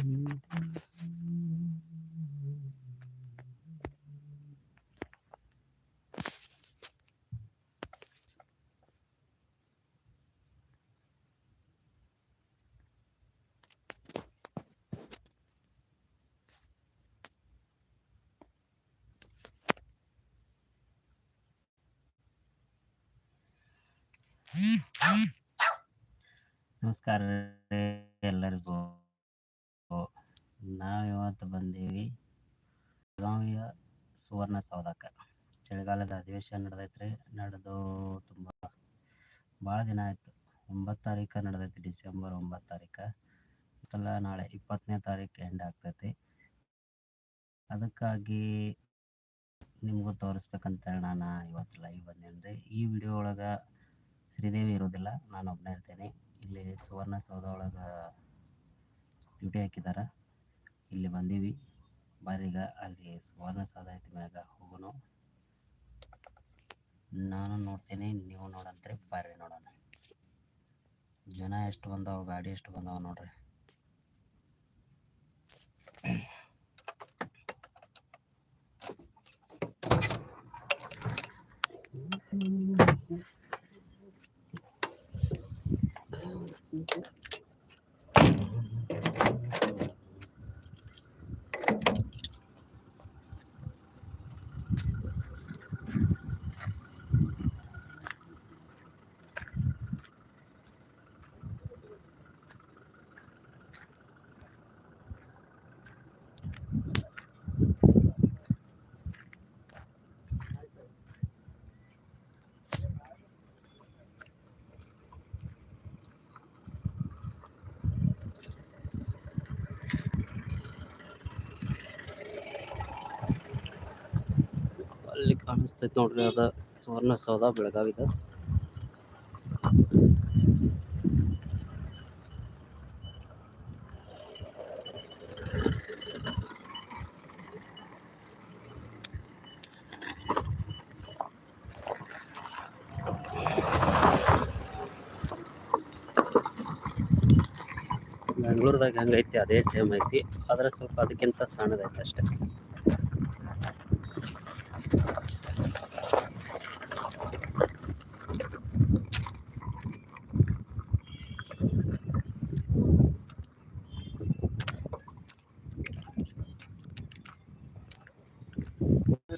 Mm-hmm. ಚಳಿಗಾಲದ ಅಧಿವೇಶನ ನಡೆದೈತೆ ರೀ ನಡೆದು ತುಂಬ, ಭಾಳ ದಿನ ಆಯಿತು. ಒಂಬತ್ತು ತಾರೀಕು ನಡೆದೈತಿ ಡಿಸೆಂಬರ್ ಒಂಬತ್ತು ತಾರೀಕು. ಮತ್ತಲ್ಲ ನಾಳೆ ಇಪ್ಪತ್ತನೇ ತಾರೀಕು ಎಂಡ್ ಆಗ್ತೈತಿ. ಅದಕ್ಕಾಗಿ ನಿಮಗೂ ತೋರಿಸ್ಬೇಕಂತ ಹೇಳಿ ನಾನು ಇವತ್ತು ಲೈವ್ ಬಂದೇನ್ರಿ. ರೀ ಈ ವಿಡಿಯೋ ಒಳಗೆ ಶ್ರೀದೇವಿ ಇರೋದಿಲ್ಲ ನಾನು ಒಬ್ಬನೇ ಇರ್ತೇನೆ. ಇಲ್ಲಿ ಸುವರ್ಣಸೌಧ ಒಳಗೆ ಡ್ಯೂಟಿ ಹಾಕಿದಾರ. ಇಲ್ಲಿ ಬಂದೀವಿ. ಬಾರೀಗ ಅಲ್ಲಿ ಸುವರ್ಣಸೌಧ ಐತಿ ಮ್ಯಾಗ ಹೋಗೋನು ನಾನು ನೋಡ್ತೀನಿ ನೀವು ನೋಡಂತ್ರಿ ಬರ್ರಿ ನೋಡೋಣ. ಜನ ಎಷ್ಟು ಬಂದಾವ ಗಾಡಿ ಎಷ್ಟು ಬಂದಾವ ನೋಡ್ರಿ. ಅಲ್ಲಿ ಕಾಣಿಸ್ತೈತೆ ನೋಡ್ರಿ ಅದ ಸುವರ್ಣಸೌಧ ಬೆಳಗಾವಿದ ಬೆಂಗಳೂರದಾಗ ಹೆಂಗೈತಿ, ಅದೇ ಸೇಮ್ ಐತಿ. ಆದ್ರೆ ಸ್ವಲ್ಪ ಅದಕ್ಕಿಂತ ಸಣ್ಣದೈತೆ ಅಷ್ಟೇ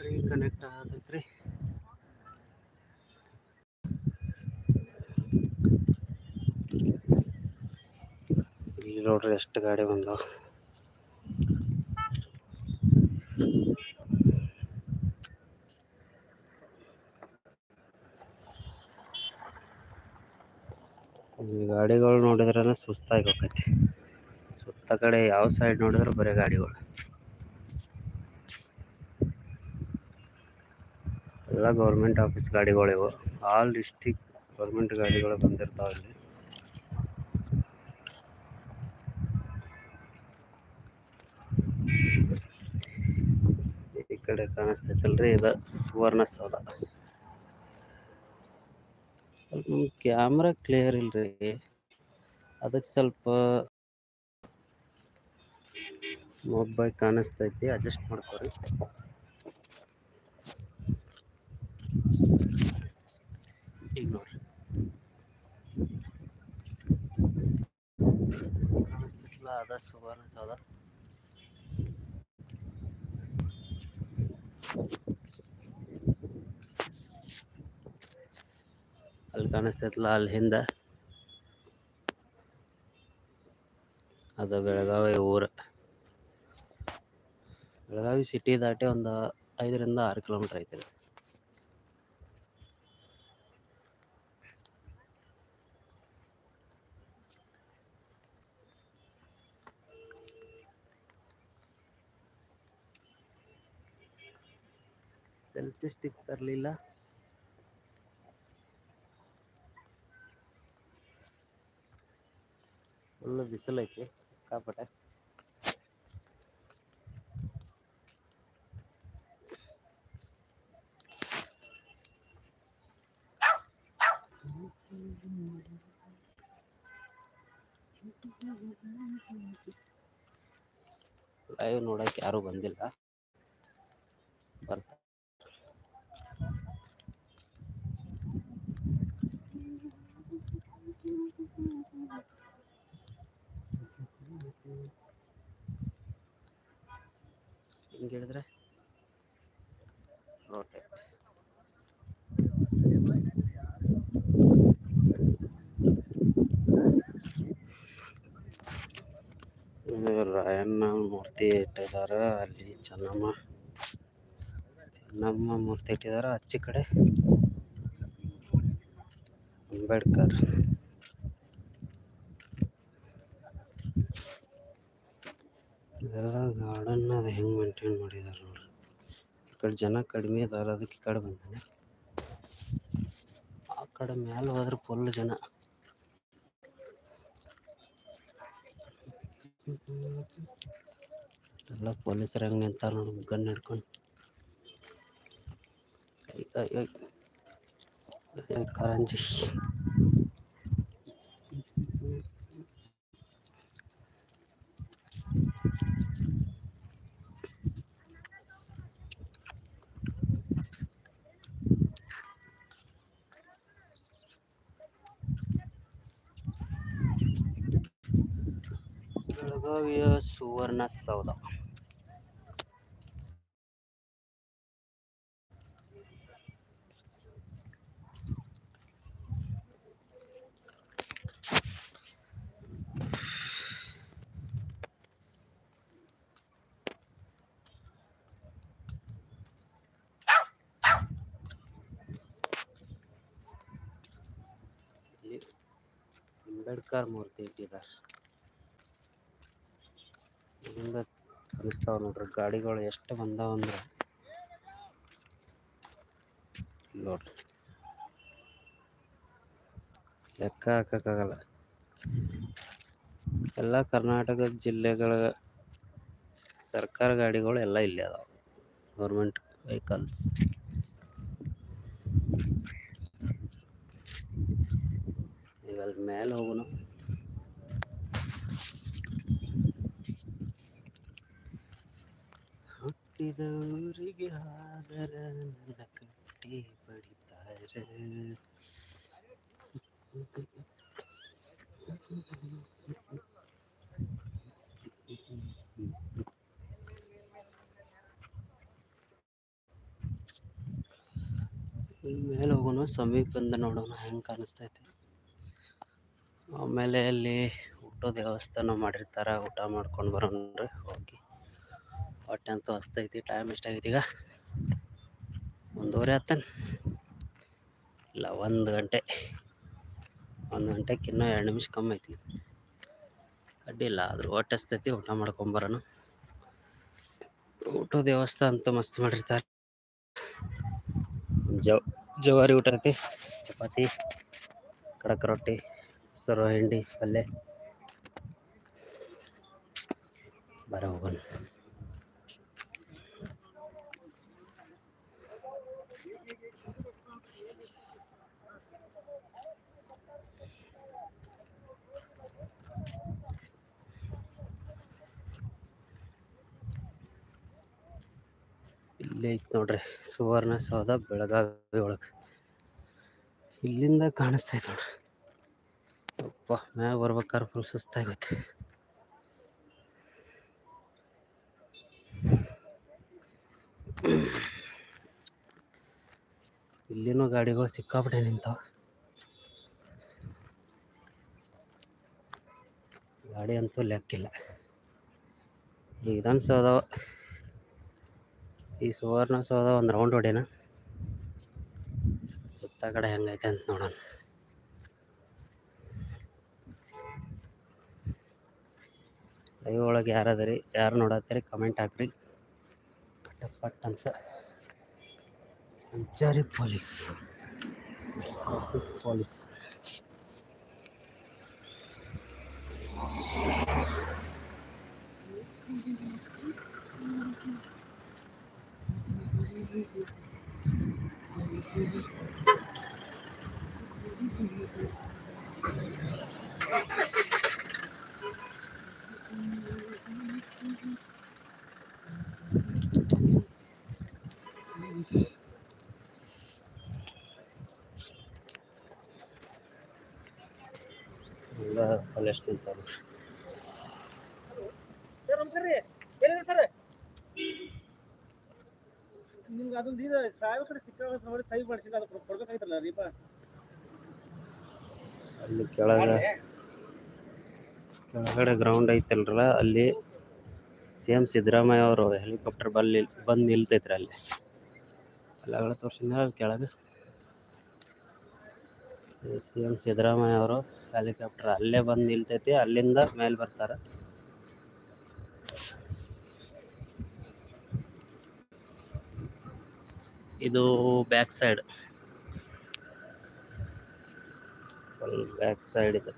ರೀಕನೆಕ್ಟ್ ಆಗತೈತ್ರಿ ಇಲ್ಲಿ ನೋಡ್ರಿ ಎಷ್ಟು ಗಾಡಿ ಬಂದಾವ ಗಾಡಿಗಳು ನೋಡಿದ್ರೆ ಸುಸ್ತಾಗಿ ಹೋಗೈತಿ. ಸುತ್ತ ಕಡೆ ಯಾವ ಸೈಡ್ ನೋಡಿದ್ರೆ ಬರೀ ಗಾಡಿಗಳು. ಎಲ್ಲ ಗೌರ್ಮೆಂಟ್ ಆಫೀಸ್ ಗಾಡಿಗಳು ಇವು ಆಲ್ ಡಿಸ್ಟಿಕ್ ಗೌರ್ಮೆಂಟ್ ಗಾಡಿಗಳು ಬಂದಿರ್ತಾವೆ ಇಲ್ಲಿ ಈ ಕಡೆ ಕಾಣಿಸ್ತೈತಲ್ರಿ ಇದು ಸುವರ್ಣಸೌಧ ನಮ್ಮ ಕ್ಯಾಮ್ರಾ ಕ್ಲಿಯರ್ ಇಲ್ರಿ ಅದಕ್ಕೆ ಸ್ವಲ್ಪ ಮೊಬೈಲ್ ಕಾಣಿಸ್ತೈತಿ ಅಡ್ಜಸ್ಟ್ ಮಾಡ್ಕೊರಿ. ಈಗ ನೋಡ್ರಿ. ಕಾಣಿಸ್ತೈತಲ್ಲ ಅದ ಸುವರ್ಣಸೌಧ ಅಲ್ಲಿ ಕಾಣಿಸ್ತೈತಲ್ಲ ಅಲ್ಲಿ ಹಿಂದೆ. ಅದು ಬೆಳಗಾವಿ ಊರು. ಬೆಳಗಾವಿ ಸಿಟಿ ದಾಟಿ ಒಂದು ಐದರಿಂದ ಆರು ಕಿಲೋಮೀಟ್ರ್ ಐತಿ ಇದು. ಸೆಲ್ಫಿ ಸ್ಟಿಕ್ ತರಲಿಲ್ಲ ಫುಲ್ ಬಿಸಿಲೈತಿ ಸಿಕ್ಕಾಪಟ್ಟೆ ಲೈವ್ ನೋಡಕ್ಕೆ ಯಾರೂ ಬಂದಿಲ್ಲ ಬರ್ತಾ ಹಿಂಗೆ ಹೇಳಿದ್ರೆ? ರೋಟೇಟ್ ರಾಯಣ್ಣ ಮೂರ್ತಿ ಇಟ್ಟಿದ್ದಾರೆ ಅಲ್ಲಿ ಚೆನ್ನಮ್ಮ ಚೆನ್ನಮ್ಮ ಮೂರ್ತಿ ಇಟ್ಟಿದ್ದಾರೆ ಆಚೆ ಕಡೆ. ಅಂಬೇಡ್ಕರ್. ಇದೆಲ್ಲ ಗಾರ್ಡನ್ ಅದು ಹೆಂಗೆ ಮೇಂಟೈನ್ ಮಾಡಿದ್ದಾರೆ ನೋಡ್ರಿ. ಈ ಕಡೆ ಜನ ಕಡಿಮೆ ಇದಾರೆ ಅದಕ್ಕೆ ಈ ಕಡೆ ಬಂದಾನೆ. ಆ ಕಡೆ ಮ್ಯಾಲೆ ಹೋದ್ರೆ ಫುಲ್ ಜನ. ಎಲ್ಲ ಪೊಲೀಸರು ಹೆಂಗೆ ನಿಂತಾರ ನೋಡಿ ಗನ್ ಹಿಡ್ಕೊಂಡು. ಕಾರಂಜಿ. ಸುವರ್ಣ ಸೌಧ ಇಲ್ಲಿ ಅಂಬೇಡ್ಕರ್ ಮೂರ್ತಿ ಇಟ್ಟಿದ್ದಾರೆ ಇಲ್ಲಿಂದ ಕಾಣಿಸ್ತಾವ ನೋಡ್ರಿ. ಗಾಡಿಗಳು ಎಷ್ಟು ಬಂದಾವ ಅಂದ್ರೆ. ನೋಡ್ರಿ. ಲೆಕ್ಕ ಹಾಕಕ್ಕಾಗಲ್ಲ. ಎಲ್ಲ ಕರ್ನಾಟಕದ ಜಿಲ್ಲೆಗಳ ಸರ್ಕಾರ ಗಾಡಿಗಳು ಎಲ್ಲ ಇಲ್ಲೇ ಅದಾವ. Government vehicles. ಈಗ ಅಲ್ಲಿ ಮೇಲೆ ಹೋಗೋಣ ಹುಟ್ಟಿದ ಆದರ ನನ್ನ ಕಟ್ಟಿ ಬಡಿತಾರೆ. ಮೇಲೆ ಹೋಗೋಣ, ಸಮೀಪದಿಂದ ನೋಡೋಣ, ಹೆಂಗೆ ಕಾಣಿಸ್ತೈತಿ. ಆಮೇಲೆ ಅಲ್ಲಿ ಊಟದ ದೇವಸ್ಥಾನ ಮಾಡಿರ್ತಾರೆ, ಊಟ ಮಾಡ್ಕೊಂಡು ಬರೋಣ್ರಿ ಹೋಗಿ. ಹೊಟ್ಟೆ ಅಂತೂ ಹಸ್ತೈತಿ ಟೈಮ್ ಎಷ್ಟಾಗೈತಿ ಈಗ? ಒಂದೂವರೆ ಹತ್ತೇನು? ಇಲ್ಲ, ಒಂದು ಗಂಟೆ. ಒಂದು ಗಂಟೆಗೆ ಎರಡು ನಿಮಿಷ ಕಮ್ಮಿ ಐತಿ ಅಡ್ಡಿಲ್ಲ ಆದರೂ ಹೊಟ್ಟೆ ಹಸ್ತೈತಿ ಊಟ ಮಾಡ್ಕೊಂಬರೋಣ ಊಟದ ವ್ಯವಸ್ಥೆ ಅಂತೂ ಮಸ್ತ್ ಮಾಡಿರ್ತಾರೆ. ಜವ, ಜವಾರಿ ಊಟ ಐತಿ, ಚಪಾತಿ, ಕಡಕ್ ರೊಟ್ಟಿ ಸರ್ವ ಹಿಂಡಿ ಪಲ್ಯ ಬರ ಹೋಗೋಣ ಇಲ್ಲಿ ಐತಿ ನೋಡ್ರಿ. ಸುವರ್ಣ ಸೌಧ ಬೆಳಗಾವಿ ಒಳಗೆ. ಇಲ್ಲಿಂದ ಕಾಣಿಸ್ತೈತೆ ನೋಡ್ರಿ. ಅಪ್ಪ ಮ್ಯಾಗ ಬರ್ಬೇಕಾದ್ರೆ ಫುಲ್ ಸುಸ್ತಾಗುತ್ತೆ ಇಲ್ಲಿನೂ ಗಾಡಿಗಳು ಸಿಕ್ಕಾಪಟ್ಟೆ ನಿಂತಾವ. ಗಾಡಿ ಅಂತೂ ಲೆಕ್ಕಿಲ್ಲ. ವಿಧಾನಸೌಧ ಈ ಸುವರ್ಣ ಸೌಧ ಒಂದು ರೌಂಡ್ ಹೊಡೆನ. ಸುತ್ತ ಕಡೆ ಹೆಂಗೈತೆ ಅಂತ ನೋಡೋಣ. ಲೈವ್ ಒಳಗೆ ಯಾರದರಿ ಯಾರು ನೋಡತ್ತೀರಿ ಕಮೆಂಟ್ ಹಾಕ್ರಿ. ಪಟ್ಟ ಪಟ್ ಅಂತ. ಸಂಚಾರಿ ಪೊಲೀಸ್. Traffic police. ಎಷ್ಟು ಸರ್ ನಿಮ್ಗೆ ಅದೊಂದು ಇದು ಸಾವಿರ ಕಡೆ ಸಿಕ್ಕ ನೋಡಿ ಸೈ ಮಾಡಿಸಿಲ್ಲ ಅದು ಕೊಡ್ಬೇಕಾಯ್ತಲ್ಲ ರೀಪ. ಅಲ್ಲಿ ಕೆಳಗೆ ಕೆಳಗಡೆ ಗ್ರೌಂಡ್ ಐತಲ್ರಲ್ಲ ಅಲ್ಲಿ ಸಿ ಎಂ ಸಿದ್ದರಾಮಯ್ಯ ಅವರು ಹೆಲಿಕಾಪ್ಟರ್ ಬಲ್ಲಿ ಬಂದು ನಿಲ್ತೈತ್ರಿ ಅಲ್ಲಿ. ಕೆಳಗಡೆ ತೋರ್ಸಿದ ಅಲ್ಲಿ ಕೆಳಗೆ. ಸಿ ಎಂ ಸಿದ್ದರಾಮಯ್ಯ ಅವರು ಹೆಲಿಕಾಪ್ಟರ್ ಅಲ್ಲೇ ಬಂದು ನಿಲ್ತೈತಿ ಅಲ್ಲಿಂದ ಮೇಲೆ ಬರ್ತಾರೆ. ಇದು ಬ್ಯಾಕ್ ಸೈಡ್. ಬ್ಯಾಕ್ ಸೈಡ್ ಇದೆ.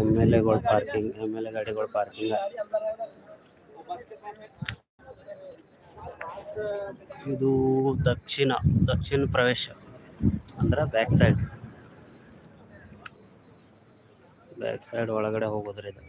M L parking, M L A ಗಾಡಿಗಳು ಪಾರ್ಕಿಂಗ್. ಇದು ದಕ್ಷಿಣ ದಕ್ಷಿಣ ಪ್ರವೇಶ, ಅಂದ್ರೆ ಬ್ಯಾಕ್ ಸೈಡ್ ಬ್ಯಾಕ್ ಸೈಡ್ ಒಳಗಡೆ ಹೋಗೋದ್ರಿ ಇದು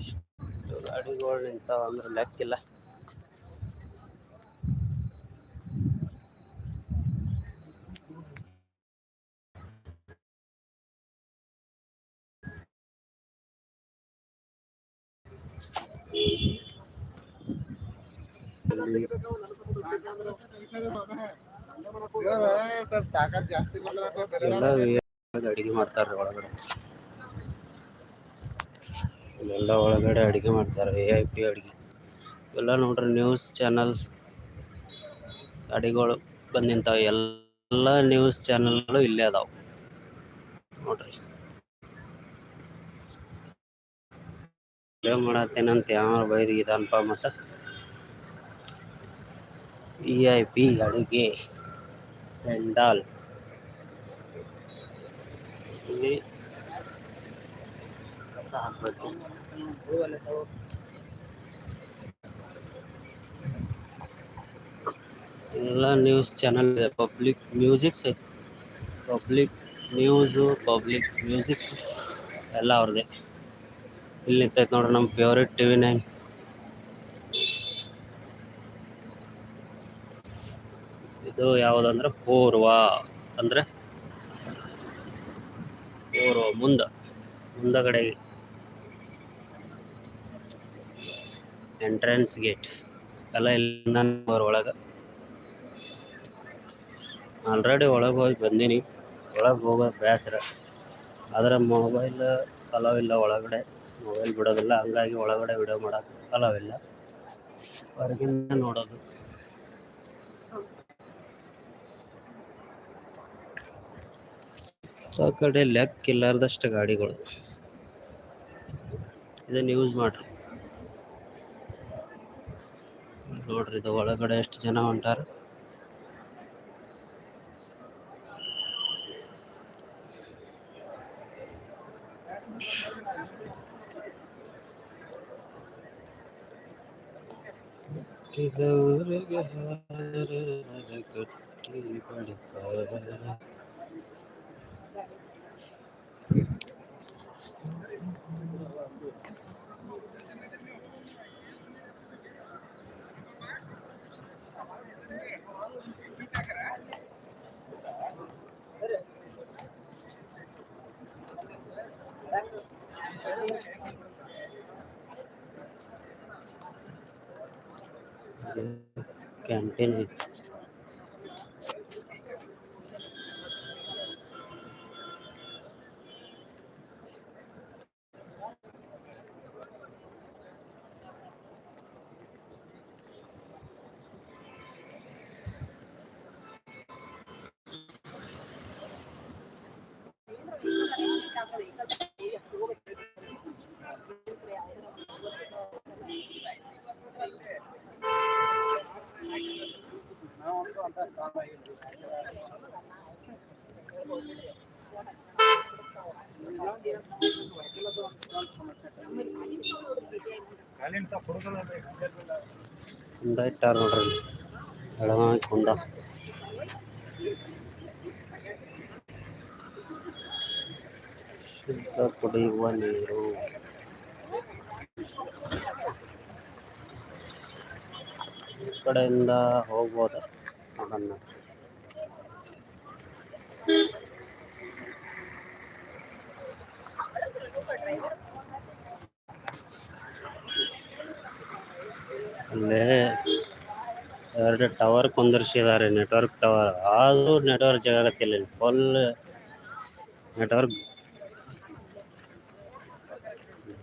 ಇಷ್ಟು ಗಾಡಿಗಳು ನಿಂತಾವ ಅಂದ್ರೆ ಲೆಕ್ಕಿಲ್ಲ. ಇಲ್ಲಿ ತಾಕತ್ ಜಾಸ್ತಿ ಎಲ್ಲ ಅಡಿಗೆ ಮಾಡ್ತಾರೆ ಒಳಗಡೆ. ಇಲ್ಲೆಲ್ಲ ಒಳಗಡೆ ಅಡುಗೆ ಮಾಡ್ತಾರೆ ಎ ಐ ಪಿ ಅಡುಗೆ. ಎಲ್ಲ ನೋಡ್ರಿ ನ್ಯೂಸ್ ಚಾನಲ್ ಗಾಡಿಗಳು ಬಂದು ನಿಂತಾವ ಎಲ್ಲ ನ್ಯೂಸ್ ಚಾನಲ್ಗಳು ಇಲ್ಲೇ ಅದಾವ. ನೋಡ್ರಿ. ಮಾಡತ್ತೇನಂತ ಯಾವ ಬೈದು ಇದನ್ಪ ಮತ್ತ? ಇ ಐ ಪಿ ಅಡುಗೆ. ಪೆಂಡಾಲ್ ಇಲ್ಲಿ ಎಲ್ಲ ನ್ಯೂಸ್ ಚಾನಲ್ ಇದೆ. Public musics public news public music ಎಲ್ಲ ಅವ್ರದ್ದೇ. ಇಲ್ಲಿ ನಿಂತೈತೆ ನೋಡ್ರಿ ನಮ್ಮ ಫೇವ್ರೆಟ್ ಟಿ ವಿ ನೈನ್ ಇದು ಯಾವುದಂದ್ರೆ ಪೂರ್ವ ಅಂದ್ರೆ ಪೂರ್ವ ಮುಂದ, ಮುಂದಗಡೆ ಎಂಟ್ರೆನ್ಸ್ ಗೇಟ್ ಎಲ್ಲ ಇಲ್ಲಿಂದ ಅವ್ರ ಒಳಗೆ. ಆಲ್ರೆಡಿ ಒಳಗೆ ಹೋಗಿ ಬಂದೀನಿ. ಒಳಗೆ ಹೋಗೋದು ಬೇಸರ. ಆದರೆ ಮೊಬೈಲ್ ಅಲೋ ಇಲ್ಲ ಒಳಗಡೆ. ಮೊಬೈಲ್ ಬಿಡೋದಿಲ್ಲ. ಹಂಗಾಗಿ ಒಳಗಡೆ ವಿಡಿಯೋ ಮಾಡೋಕೆ ಅಲೋ ಇಲ್ಲ. ಹೊರಗಿಂದ ನೋಡೋದು. ಆ ಕಡೆ ಲೆಕ್ಕ ಇಲ್ಲಾರ್ದಷ್ಟು ಗಾಡಿಗಳು. ಇದನ್ನು ಯೂಸ್ ಮಾಡ್ರಿ. ನೋಡ್ರಿ ಇದು ಒಳಗಡೆ ಎಷ್ಟು ಜನ ಹೊಂಟಾರ ಕಟ್ಟಿದವರಿಗೆ ಹಾರರ ಕಟ್ಟಿ ಬಡಿತಾರ ಕ್ಯಾಂಟೀನ್ ಐತಿ ಕುಂದ ಇಟ್ಟಾರ ನೋಡ್ರಿ ಕುಂದ ಶುದ್ಧ ಕುಡಿಯುವ ನೀರು ಈ ಕಡೆಯಿಂದ ಹೋಗ್ಬೋದು? ನೋಡೋಣ ಅಲ್ಲೇ ಎರಡು ಟವರ್ ಕುಂದರ್ಸಿದ್ದಾರೆ ನೆಟ್ವರ್ಕ್ ಟವರ್ ಆದರೂ ನೆಟ್ವರ್ಕ್ ಜಗಾಗತ್ತಿಲ್ಲ ಫುಲ್ ನೆಟ್ವರ್ಕ್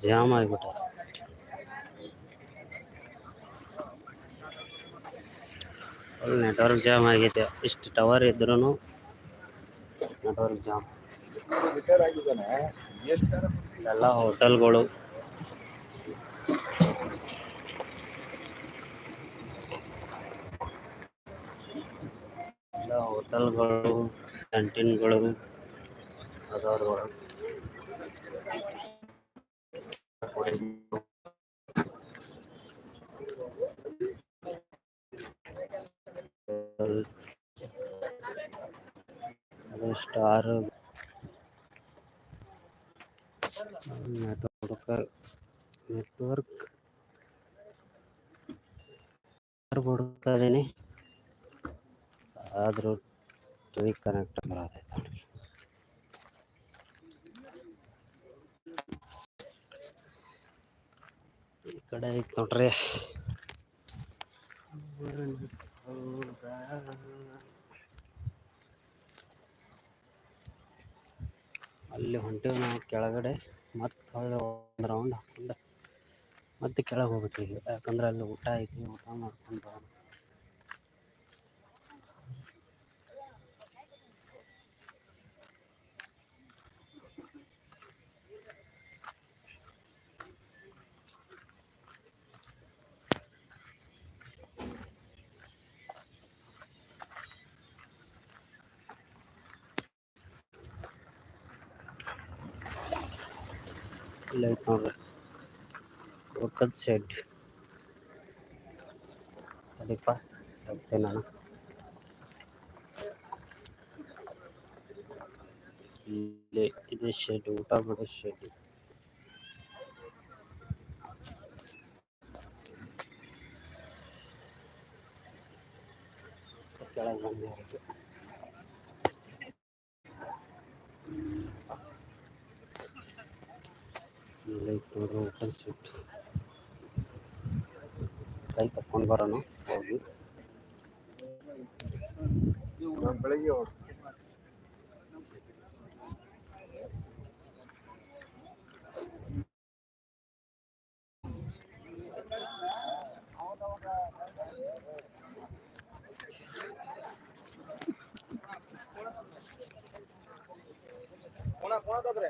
ಜಾಮ್ ಆಗಿಬಿಟ್ಟ ಫುಲ್ ನೆಟ್ವರ್ಕ್ ಜಾಮ್ ಆಗೈತೆ ಇಷ್ಟು ಟವರ್ ಇದ್ರೂ ನೆಟ್ವರ್ಕ್ ಜಾಮ್ ಎಲ್ಲ ಹೋಟೆಲ್ಗಳು ಎಲ್ಲ ಹೋಟೆಲ್ಗಳು ಕ್ಯಾಂಟೀನ್ಗಳು ಅದಾವ್ರು ಅದು ಸ್ಟಾರ್ ನೆಟ್ವರ್ಕ್ ನೆಟ್ವರ್ಕ್ ಹುಡುಕ್ತಾ ಇದೀನಿ ಆದರೂ ಟಿವಿ ಕನೆಕ್ಟ್ ಬರೋದೈತೆ ನೋಡ್ರಿ ಈ ಕಡೆ ಐತೆ ನೋಡ್ರಿ ಅಲ್ಲಿ ಹೊಂಟೇವ್ ನಾವು ಕೆಳಗಡೆ, ಮತ್ತೆ ಹೊಳ್ಳಿ ಒಂದು ರೌಂಡ್ ಹಾಕೊಂಡು, ಮತ್ತೆ ಕೆಳಗೆ ಹೋಗ್ಬೇಕು ಈಗ. ಯಾಕಂದ್ರೆ ಅಲ್ಲಿ ಊಟ ಐತಿ, ಊಟ ಮಾಡ್ಕೊಂಡು ಬರೋಣ ಇಲ್ಲ ಐತೆ ನೋಡ್ರಿ ಊಟದ ಶೆಡ್ ಅದಪ್ಪ ಹೋಗ್ತೇನೆ ನಾನು ಇಲ್ಲಿ ಇದೆ ಶೆಡ್ ಊಟ ಬಿಡೋ ಶೆಡ್ ಕೆಳಗೆ ಬಂದೆ ಇಲ್ಲಿ ಐತೆ ನೋಡ್ರಿ ಊಟದ ಶೆಡ್ ಕೈ ತಕ್ಕೊಂಡು ಬರೋಣ ಹೋಗಿ ಬೆಳಗ್ಗೆ ಹೋಗಿ ಕೋಣ ಕೋಣ ತದ್ರೆ